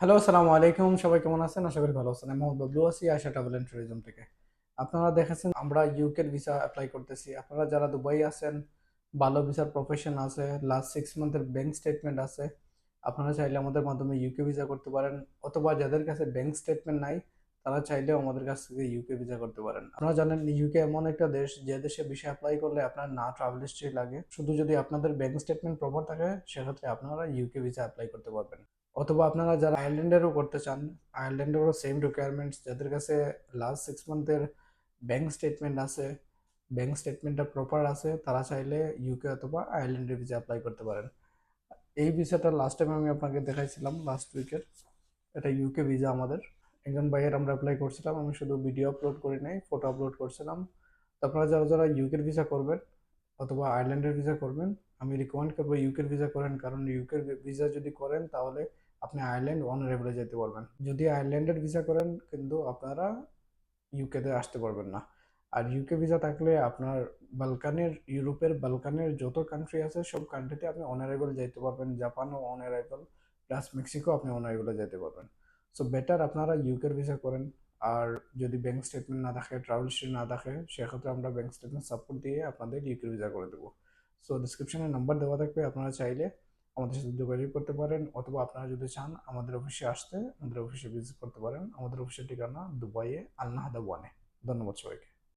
Hello, আসসালামু আলাইকুম। সবাই কেমন আছেন? আশা করি ভালো আছেন। আমি মোহাম্মদ বাবলু আছি আশা ট্রাভেল এন্ড ট্যুরিজম থেকে। আপনারা দেখেছেন, আমরা ইউকের ভিসা অ্যাপ্লাই করতেছি। আপনারা যারা দুবাই আছেন, ভালো ভিসার প্রফেশন আছে লাস্ট সিক্স মান্থের ব্যাংক স্টেটমেন্ট আছে, আপনারা চাইলে আমাদের মাধ্যমে ইউকে ভিসা করতে পারেন। অথবা যাদের কাছে ব্যাংক স্টেটমেন্ট নাই, তারা চাইলেও আমাদের কাছ থেকে ইউকে ভিসা করতে পারেন। আপনারা জানেন ইউকে এমন একটা দেশ, যে দেশে ভিসা অ্যাপ্লাই করলে আপনার না ট্রাভেল হিস্ট্রি লাগে। শুধু যদি আপনাদের ব্যাংক স্টেটমেন্ট প্রপার থাকে, সেক্ষেত্রে আপনারা ইউকে ভিসা অ্যাপ্লাই করতে পারবেন। অথবা আপনারা যারা আয়ারল্যান্ডেরও করতে চান আয়ারল্যান্ডেরও সেম রিকোয়ারমেন্টস যাদের কাছে লাস্ট সিক্স মান্থের ব্যাংক স্টেটমেন্ট আছে ব্যাংক স্টেটমেন্টটা প্রপার আছে, তারা চাইলে ইউকে অথবা আয়ারল্যান্ডের ভিসা অ্যাপ্লাই করতে পারেন। এই ভিসাটা লাস্ট টাইম আমি আপনাকে দেখাইছিলাম লাস্ট উইকের এটা ইউকে ভিসা আমাদের। একজন ভাইয়ের আমরা অ্যাপ্লাই করছিলাম, আমি শুধু ভিডিও আপলোড করি নাই ফটো আপলোড করছিলাম। আপনারা যারা যারা ইউকের ভিসা করবেন অথবা আয়ারল্যান্ডের ভিসা করবেন, আমি রিকমেন্ড করব ইউকের ভিসা করেন, কারণ ইউকের ভিসা যদি করেন, তাহলে আপনি আয়ারল্যান্ড অনারেবলে যেতে পারবেন যদি আয়ারল্যান্ডের ভিসা করেন, কিন্তু আপনারা ইউকেতে আসতে পারবেন না। আর ইউকে ভিসা থাকলে আপনার বালকানের ইউরোপের বালকানের যত কান্ট্রি আছে, সব কান্ট্রিতে আপনি অনারেবল যেতে পারবেন। জাপানও অনারেবল প্লাস মেক্সিকো আপনি অনারেবলে যেতে পারবেন। সো বেটার আপনারা ইউকের ভিসা করেন। আর যদি ব্যাংক স্টেটমেন্ট না থাকে ট্রাভেল হিস্ট্রি না থাকে, সেক্ষেত্রে আমরা ব্যাংক স্টেটমেন্ট সাপোর্ট দিয়ে আপনাদের ইউকের ভিসা করে দেবো। সো ডিসক্রিপশনে নাম্বার দেওয়া থাকবে। আপনারা চাইলে আমাদের সাথে যোগাযোগ করতে পারেন অথবা আপনারা যদি চান আমাদের অফিসে আসতে, আমাদের অফিসে ভিজিট করতে পারেন। আমাদের অফিসের ঠিকানা দুবাইয়ে আলনাহাদা ওয়ানে ধন্যবাদ সবাইকে।